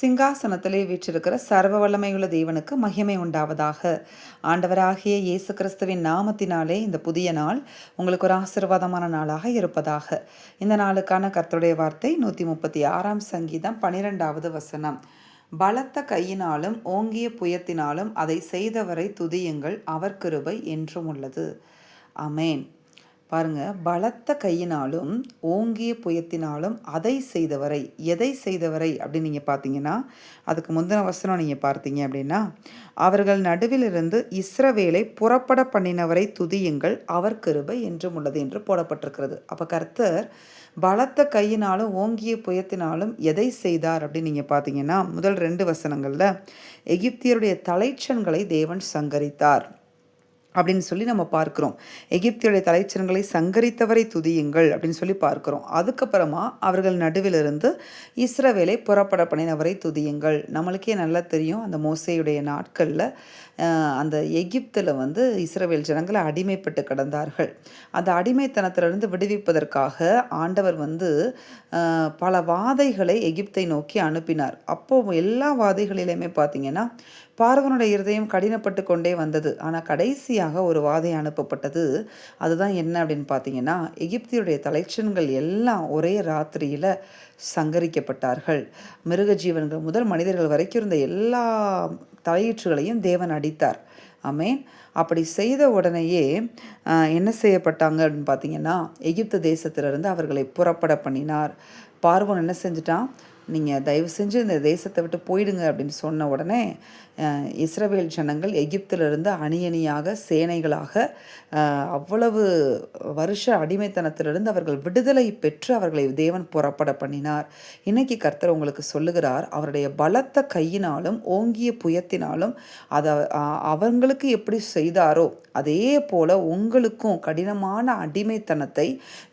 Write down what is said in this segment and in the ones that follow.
சிங்காசனத்திலே வீற்றிருக்கிற சர்வ வல்லமையுள்ள தேவனுக்கு மகிமை உண்டாவதாக. ஆண்டவராகிய இயேசு கிறிஸ்துவின் நாமத்தினாலே இந்த புதிய நாள் உங்களுக்கு ஒரு ஆசிர்வாதமான நாளாக இருப்பதாக. இந்த நாளுக்கான கர்த்தருடைய வார்த்தை நூற்றி முப்பத்தி ஆறாம் சங்கீதம் பனிரெண்டாவது வசனம். பலத்த கையினாலும் ஓங்கிய புயத்தினாலும் அதை செய்தவரை துதியுங்கள் அவர் கிருபை என்றும் உள்ளது. அமேன் பாருங்க பலத்த கையினாலும் ஓங்கிய புயத்தினாலும் அதை செய்தவரை எதை செய்தவரை அப்படின்னு நீங்கள் பார்த்தீங்கன்னா அதுக்கு முந்தின வசனம் நீங்கள் பார்த்தீங்க அப்படின்னா அவர்கள் நடுவிலிருந்து இஸ்ரவேலை புறப்பட பண்ணினவரை துதியுங்கள் அவர் கிருபை என்றும் உள்ளது என்று போடப்பட்டிருக்கிறது. அப்போ கர்த்தர் பலத்த கையினாலும் ஓங்கிய புயத்தினாலும் எதை செய்தார் அப்படின்னு நீங்கள் பார்த்தீங்கன்னா முதல் ரெண்டு வசனங்களில் எகிப்தியருடைய தலைச்சன்களை தேவன் சங்கரித்தார். அப்படின்னு சொல்லி நம்ம பார்க்குறோம். எகிப்தியுடைய தலைச்சரங்களை சங்கரித்தவரை துதியுங்கள் அப்படின்னு சொல்லி பார்க்குறோம். அதுக்கப்புறமா அவர்கள் நடுவிலிருந்து இஸ்ரவேலை புறப்பட பண்ணினவரை துதியுங்கள். நம்மளுக்கே நல்லா தெரியும் அந்த மோசையுடைய நாட்களில் அந்த எகிப்தில் வந்து இஸ்ரவேல் ஜனங்களை அடிமைப்பட்டு கிடந்தார்கள். அந்த அடிமைத்தனத்திலிருந்து விடுவிப்பதற்காக ஆண்டவர் வந்து பல வாதைகளை எகிப்தை நோக்கி அனுப்பினார். அப்போது எல்லா வாதைகளிலுமே பார்த்தீங்கன்னா பார்வனுடைய இருதயம் கடினப்பட்டு கொண்டே வந்தது. ஆனால் கடைசி கடைசியாக ஒரு வாதை அனுப்பப்பட்டது. அதுதான் என்ன அப்படின்னு பார்த்தீங்கன்னா எகிப்தியுடைய தலைச்சன்கள் எல்லாம் ஒரே ராத்திரியில் சங்கரிக்கப்பட்டார்கள். மிருக ஜீவன்கள் முதல் மனிதர்கள் வரைக்கும் இருந்த எல்லா தலையீற்றுகளையும் தேவன் அடித்தார். அமேன் அப்படி செய்த உடனேயே என்ன செய்யப்பட்டாங்க அப்படின்னு பார்த்தீங்கன்னா எகிப்து தேசத்திலிருந்து அவர்களை புறப்பட பண்ணினார். பார்வன் என்ன செஞ்சிட்டான்? நீங்கள் தயவு செஞ்சு இந்த தேசத்தை விட்டு போயிடுங்க அப்படின்னு சொன்ன உடனே இஸ்ரவேல் ஜனங்கள் எகிப்திலிருந்து அணியணியாக சேனைகளாக அவ்வளவு வருஷ அடிமைத்தனத்திலிருந்து அவர்கள் விடுதலை பெற்று அவர்களை தேவன் புறப்பட பண்ணினார். இன்னைக்கு கர்த்தர் உங்களுக்கு சொல்லுகிறார் அவருடைய பலத்த கையினாலும் ஓங்கிய புயத்தினாலும் அதை அவங்களுக்கு எப்படி செய்தாரோ அதே போல உங்களுக்கும் கடினமான அடிமைத்தனத்தை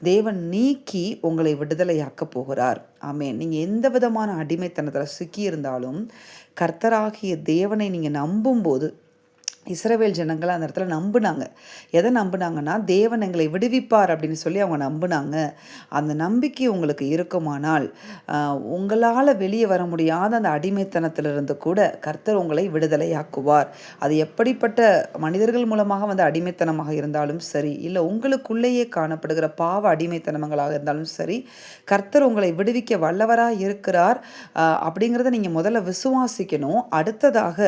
தேவன் நீக்கி உங்களை விடுதலையாக்க போகிறார். ஆமே நீங்கள் எந்த வித விதமான அடிமைத்தனத்தில் சிக்கியிருந்தாலும் கர்த்தராகிய தேவனை நீங்கள் நம்பும்போது இஸ்ரவேல் ஜனங்கள் அந்த இடத்துல நம்பினாங்க. எதை நம்பினாங்கன்னா தேவன் எங்களை விடுவிப்பார் அப்படின்னு சொல்லி அவங்க நம்பினாங்க. அந்த நம்பிக்கை உங்களுக்கு இருக்குமானால் உங்களால் வெளியே வர முடியாத அந்த அடிமைத்தனத்திலிருந்து கூட கர்த்தர் உங்களை விடுதலையாக்குவார். அது எப்படிப்பட்ட மனிதர்கள் மூலமாக வந்து அடிமைத்தனமாக இருந்தாலும் சரி இல்லை உங்களுக்குள்ளேயே காணப்படுகிற பாவ அடிமைத்தனங்களாக இருந்தாலும் சரி கர்த்தர் உங்களை விடுவிக்க வல்லவராக இருக்கிறார் அப்படிங்கிறத நீங்கள் முதல்ல விசுவாசிக்கணும். அடுத்ததாக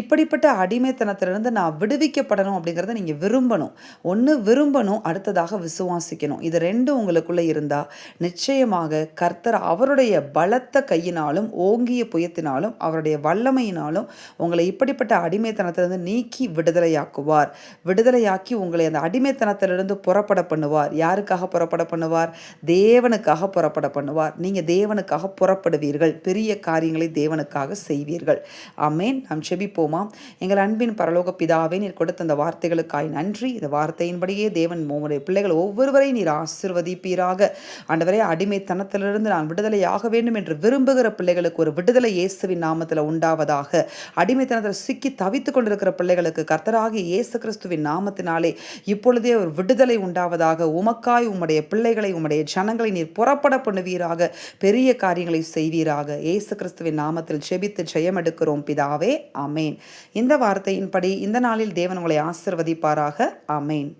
இப்படிப்பட்ட அடிமைத்தனத்தில் இருந்து நான் விடுவிக்கப்படணும் அப்படிங்கிறத நீங்கள் விரும்பணும். ஒன்று விரும்பணும் அடுத்ததாக விசுவாசிக்கணும். இது ரெண்டும் உங்களுக்குள்ளே இருந்தால் நிச்சயமாக கர்த்தர் அவருடைய பலத்த கையினாலும் ஓங்கிய புயத்தினாலும் அவருடைய வல்லமையினாலும் உங்களை இப்படிப்பட்ட அடிமைத்தனத்திலிருந்து நீக்கி விடுதலையாக்குவார். விடுதலையாக்கி உங்களை அந்த அடிமைத்தனத்திலிருந்து புறப்பட பண்ணுவார். யாருக்காக புறப்பட பண்ணுவார்? தேவனுக்காக புறப்பட பண்ணுவார். நீங்கள் தேவனுக்காக புறப்படுவீர்கள். பெரிய காரியங்களை தேவனுக்காக செய்வீர்கள். ஆமேன். நாம் செபிப்போமா? எங்கள் அன்பின் பரலோ பரலோக பிதாவே நீர் கொடுத்த அந்த வார்த்தைகளுக்காய் நன்றி. இந்த வார்த்தையின்படியே தேவன் உங்களுடைய பிள்ளைகள் ஒவ்வொருவரையும் நீர் ஆசிர்வதிப்பீராக. ஆண்டவரே அடிமைத்தனத்திலிருந்து நான் விடுதலையாக வேண்டும் என்று விரும்புகிற பிள்ளைகளுக்கு ஒரு விடுதலை இயேசுவின் நாமத்தில் உண்டாவதாக. அடிமைத்தனத்தில் சிக்கி தவித்து கொண்டிருக்கிற பிள்ளைகளுக்கு கர்த்தராகி இயேசு கிறிஸ்துவின் நாமத்தினாலே இப்பொழுதே ஒரு விடுதலை உண்டாவதாக. உமக்காய் உம்முடைய பிள்ளைகளை உம்முடைய ஜனங்களை நீர் புறப்பட பண்ணுவீராக. பெரிய காரியங்களை செய்வீராக. இயேசு கிறிஸ்துவின் நாமத்தில் செபித்து ஜெயம் எடுக்கிறோம் பிதாவே. அமேன் இந்த வார்த்தையின்படி இந்த நாளில் தேவன் உங்களை ஆசிர்வதிப்பாராக. அமேன்